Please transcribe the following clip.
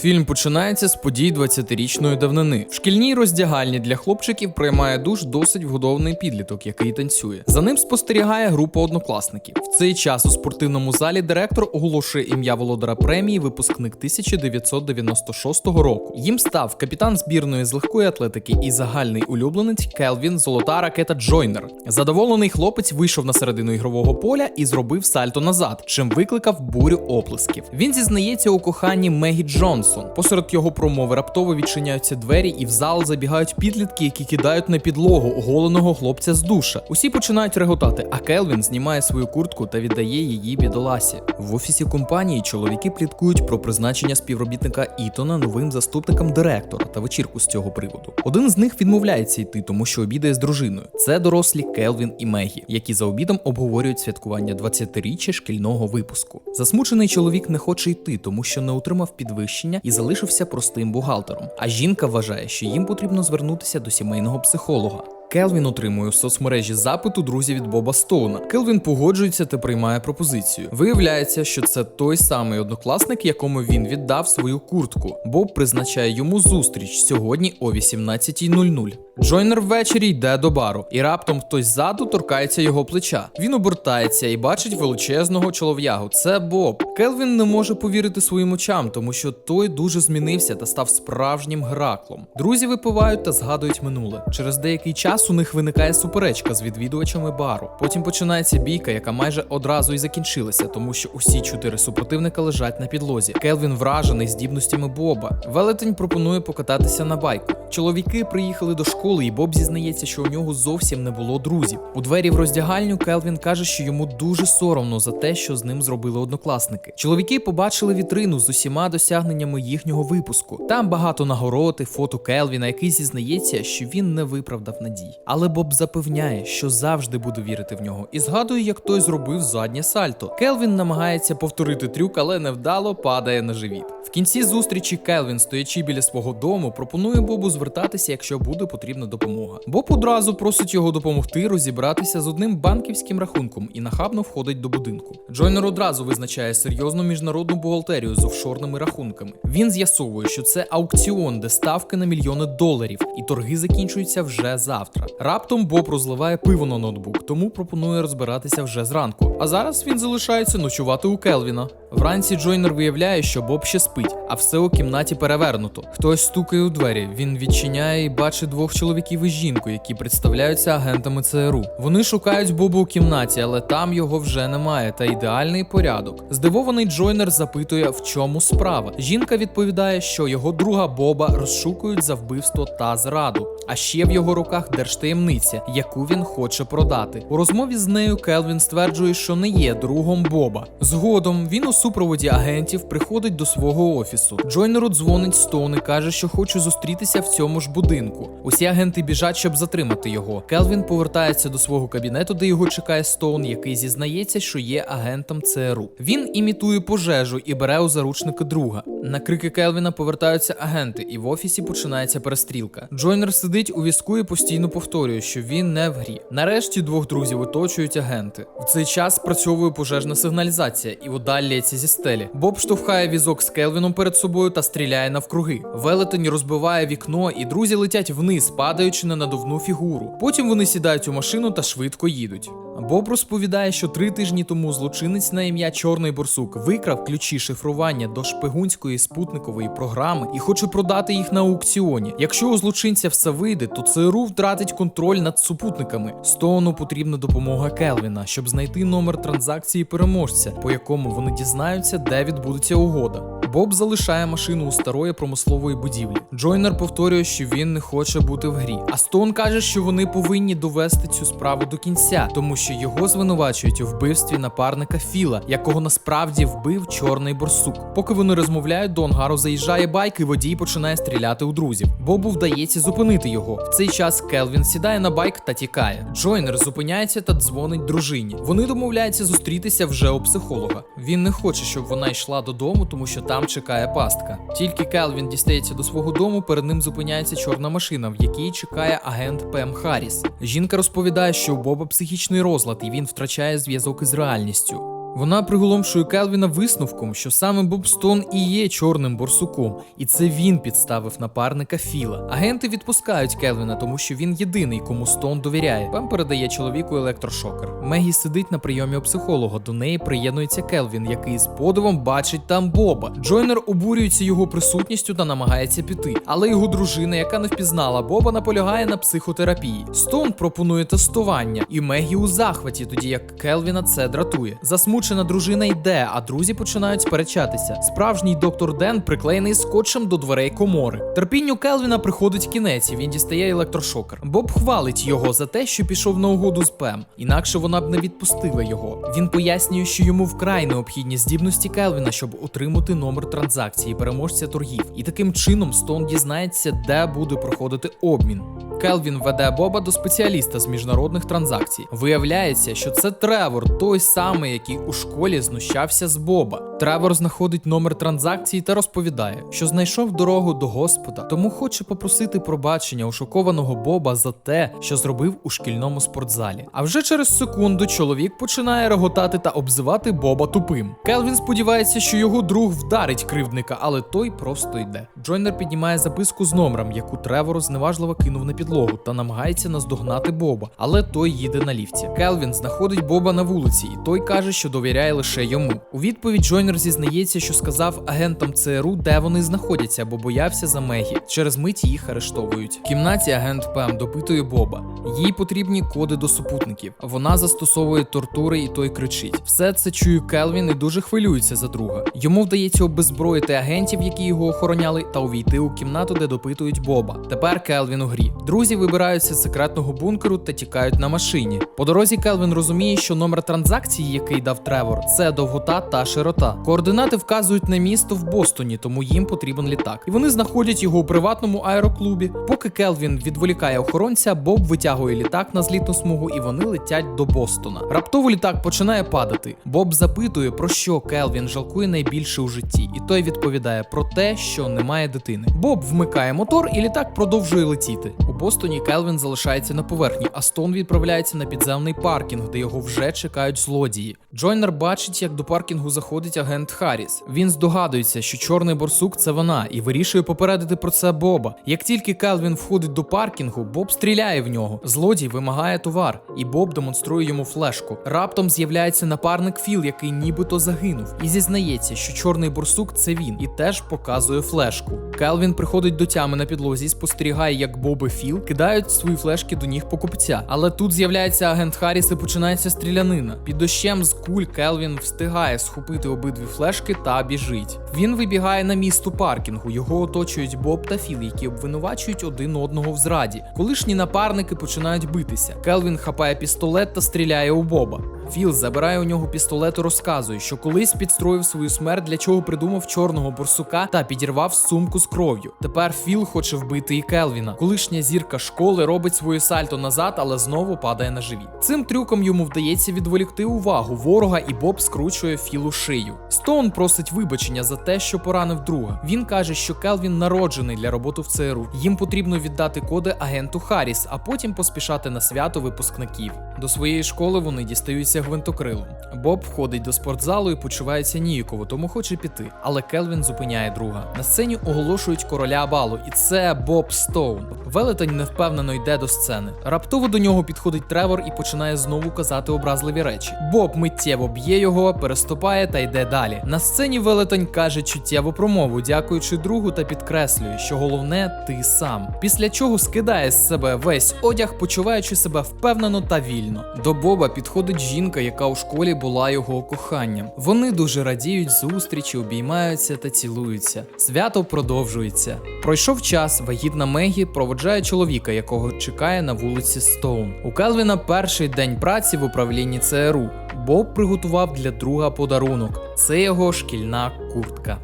Фільм починається з подій 20-річної давнини. В шкільній роздягальні для хлопчиків приймає душ досить вгодований підліток, який танцює. За ним спостерігає група однокласників. В цей час у спортивному залі директор оголошує ім'я володара премії випускник 1996 року. Їм став капітан збірної з легкої атлетики і загальний улюбленець Келвін Золота ракета Джойнер. Задоволений хлопець вийшов на середину ігрового поля і зробив сальто назад, чим викликав бурю оплесків. Він зізнається у коханні Мегі Джонсон. Посеред його промови раптово відчиняються двері, і в зал забігають підлітки, які кидають на підлогу оголеного хлопця з душа. Усі починають реготати, а Келвін знімає свою куртку та віддає її бідоласі. В офісі компанії чоловіки пліткують про призначення співробітника Ітона новим заступником директора та вечірку з цього приводу. Один з них відмовляється йти, тому що обідає з дружиною. Це дорослі Келвін і Мегі, які за обідом обговорюють святкування 20-річчя шкільного випуску. Засмучений чоловік не хоче йти, тому що не отримав підвищення і залишився простим бухгалтером. А жінка вважає, що їм потрібно звернутися до сімейного психолога. Келвін отримує в соцмережі запит у друзі від Боба Стоуна. Келвін погоджується та приймає пропозицію. Виявляється, що це той самий однокласник, якому він віддав свою куртку. Боб призначає йому зустріч сьогодні о 18.00. Джойнер ввечері йде до бару, і раптом хтось ззаду торкається його плеча. Він обертається і бачить величезного чолов'ягу. Це Боб. Келвін не може повірити своїм очам, тому що той дуже змінився та став справжнім граклом. Друзі випивають та згадують минуле. Через деякий час у них виникає суперечка з відвідувачами бару. Потім починається бійка, яка майже одразу і закінчилася, тому що усі чотири супротивника лежать на підлозі. Келвін вражений здібностями Боба. Велетень пропонує покататися на байку. Чоловіки приїхали до школи, і Боб зізнається, що у нього зовсім не було друзів. У двері в роздягальню Келвін каже, що йому дуже соромно за те, що з ним зробили однокласники. Чоловіки побачили вітрину з усіма досягненнями їхнього випуску. Там багато нагород і фото Келвіна, який зізнається, що він не виправдав надій. Але Боб запевняє, що завжди буде вірити в нього, і згадує, як той зробив заднє сальто. Келвін намагається повторити трюк, але невдало падає на живіт. В кінці зустрічі Келвін, стоячи біля свого дому, пропонує Бобу звертатися, якщо буде потрібна допомога. Боб одразу просить його допомогти розібратися з одним банківським рахунком і нахабно входить до будинку. Джойнер одразу визначає серйозну міжнародну бухгалтерію з офшорними рахунками. Він з'ясовує, що це аукціон, де ставки на мільйони доларів, і торги закінчуються вже завтра. Раптом Боб розливає пиво на ноутбук, тому пропонує розбиратися вже зранку. А зараз він залишається ночувати у Келвіна. Вранці Джойнер виявляє, що Боб ще спить, а все у кімнаті перевернуто. Хтось стукає у двері. Він відчиняє і бачить двох чоловіків і жінку, які представляються агентами ЦРУ. Вони шукають Боба у кімнаті, але там його вже немає, та ідеальний порядок. Здивований Джойнер запитує, в чому справа. Жінка відповідає, що його друга Боба розшукують за вбивство та зраду. А ще в його руках держтаємниця, яку він хоче продати. У розмові з нею Келвін стверджує, що не є другом Боба. Згодом він у супроводі агентів приходить до свого офісу. Джойнеру дзвонить Стоун і каже, що хоче зустрітися в цьому ж будинку. Усі агенти біжать, щоб затримати його. Келвін повертається до свого кабінету, де його чекає Стоун, який зізнається, що є агентом ЦРУ. Він імітує пожежу і бере у заручники друга. На крики Келвіна повертаються агенти, і в офісі починається перестрілка. Джойнер сидить у візку і постійно повторює, що він не в грі. Нарешті двох друзів оточують агенти. В цей час спрацьовує пожежна сигналізація і вода лється зі стелі. Боб штовхає візок з Келвіном перед собою та стріляє навкруги. Велетень розбиває вікно, і друзі летять вниз, падаючи на надувну фігуру. Потім вони сідають у машину та швидко їдуть. Боб розповідає, що три тижні тому злочинець на ім'я Чорний Борсук викрав ключі шифрування до шпигунської спутникової програми і хоче продати їх на аукціоні. Якщо у злочинця все вийде, то ЦРУ втратить контроль над супутниками. Стоуну потрібна допомога Келвіна, щоб знайти номер транзакції переможця, по якому вони дізнаються, де відбудеться угода. Боб залишає машину у старої промислової будівлі. Джойнер повторює, що він не хоче бути в грі. А Стоун каже, що вони повинні довести цю справу до кінця, тому що його звинувачують у вбивстві напарника Філа, якого насправді вбив чорний борсук. Поки вони розмовляють, до ангару заїжджає байк, і водій починає стріляти у друзів. Бобу вдається зупинити його. В цей час Келвін сідає на байк та тікає. Джойнер зупиняється та дзвонить дружині. Вони домовляються зустрітися вже у психолога. Він не хоче, щоб вона йшла додому, тому що там чекає пастка. Тільки Келвін дістається до свого дому, перед ним зупиняється чорна машина, в якій чекає агент Пем Харріс. Жінка розповідає, що у Боба психічний розлад і він втрачає зв'язок із реальністю. Вона приголомшує Келвіна висновком, що саме Боб Стон і є чорним борсуком, і це він підставив напарника Філа. Агенти відпускають Келвіна, тому що він єдиний, кому Стон довіряє. Пем передає чоловіку електрошокер. Мегі сидить на прийомі у психолога. До неї приєднується Келвін, який з подивом бачить там Боба. Джойнер обурюється його присутністю та намагається піти. Але його дружина, яка не впізнала Боба, наполягає на психотерапії. Стон пропонує тестування, і Мегі у захваті, тоді як Келвіна це дратує. Засмучена дружина йде, а друзі починають сперечатися. Справжній доктор Ден приклеєний скотчем до дверей комори. Терпінню Келвіна приходить кінець, і він дістає електрошокер. Боб хвалить його за те, що пішов на угоду з Пем. Інакше вона б не відпустила його. Він пояснює, що йому вкрай необхідні здібності Келвіна, щоб отримати номер транзакції переможця торгів. І таким чином Стон дізнається, де буде проходити обмін. Келвін веде Боба до спеціаліста з міжнародних транзакцій. Виявляється, що це Тревор, той самий, який у школі знущався з Боба. Тревор знаходить номер транзакції та розповідає, що знайшов дорогу до Господа, тому хоче попросити пробачення у шокованого Боба за те, що зробив у шкільному спортзалі. А вже через секунду чоловік починає реготати та обзивати Боба тупим. Келвін сподівається, що його друг вдарить кривдника, але той просто йде. Джойнер піднімає записку з номером, яку Тревор зневажливо кинув на підлогу та намагається наздогнати Боба, але той їде на ліфті. Келвін знаходить Боба на вулиці, і той каже, що довіряє лише йому. У відповідь Джойнер зізнається, що сказав агентам ЦРУ, де вони знаходяться, бо боявся за Мегі. Через мить їх арештовують. В кімнаті агент Пем допитує Боба. Їй потрібні коди до супутників. Вона застосовує тортури, і той кричить. Все це чує Келвін і дуже хвилюється за друга. Йому вдається обезброїти агентів, які його охороняли, та увійти у кімнату, де допитують Боба. Тепер Келвін у грі. Друзі вибираються з секретного бункеру та тікають на машині. По дорозі Келвін розуміє, що номер транзакції, який дав Тревор, це довгота та широта. Координати вказують на місто в Бостоні, тому їм потрібен літак. І вони знаходять його у приватному аероклубі. Поки Келвін відволікає охоронця, Боб витягує літак на злітну смугу, і вони летять до Бостона. Раптово літак починає падати. Боб запитує, про що Келвін жалкує найбільше у житті, і той відповідає про те, що немає дитини. Боб вмикає мотор, і літак продовжує летіти. У Бостоні Келвін залишається на поверхні, а Стон відправляється на підземний паркінг, де його вже чекають злодії. Джойнер бачить, як до паркінгу заходить агент Харріс. Він здогадується, що чорний борсук це вона, і вирішує попередити про це Боба. Як тільки Келвін входить до паркінгу, Боб стріляє в нього. Злодій вимагає товар, і Боб демонструє йому флешку. Раптом з'являється напарник Філ, який нібито загинув, і зізнається, що чорний борсук це він, і теж показує флешку. Келвін приходить до тями на підлозі, і спостерігає, як Боб і Філ кидають свої флешки до ніг покупця. Але тут з'являється агент Харріс і починається стрілянина. Під дощем з куль Келвін встигає схопити обидві флешки та біжить. Він вибігає на місто паркінгу. Його оточують Боб та Філ, які обвинувачують один одного в зраді. Колишні напарники починають битися. Келвін хапає пістолет та стріляє у Боба. Філ забирає у нього пістолет і розказує, що колись підстроїв свою смерть, для чого придумав чорного борсука та підірвав сумку з кров'ю. Тепер Філ хоче вбити і Келвіна. Колишня зірка школи робить своє сальто назад, але знову падає на живіт. Цим трюком йому вдається відволікти увагу ворога, і Боб скручує Філу шию. Стоун просить вибачення за те, що поранив друга. Він каже, що Келвін народжений для роботи в ЦРУ. Їм потрібно віддати коди агенту Харріс, а потім поспішати на свято випускників. До своєї школи вони дістаються гвинтокрилом. Боб входить до спортзалу і почувається ніяково, тому хоче піти. Але Келвін зупиняє друга. На сцені оголошують короля балу, і це Боб Стоун. Велетень невпевнено йде до сцени. Раптово до нього підходить Тревор і починає знову казати образливі речі. Боб миттєво б'є його, переступає та йде далі. На сцені велетень каже чуттєву промову, дякуючи другу та підкреслює, що головне ти сам. Після чого скидає з себе весь одяг, почуваючи себе впевнено та вільно. До Боба підходить жінка, яка у школі була його коханням. Вони дуже радіють зустрічі, обіймаються та цілуються. Свято продовжується. Пройшов час, вагітна Мегі проводжає чоловіка, якого чекає на вулиці Стоун. У Келвіна перший день праці в управлінні ЦРУ. Боб приготував для друга подарунок. Це його шкільна куртка.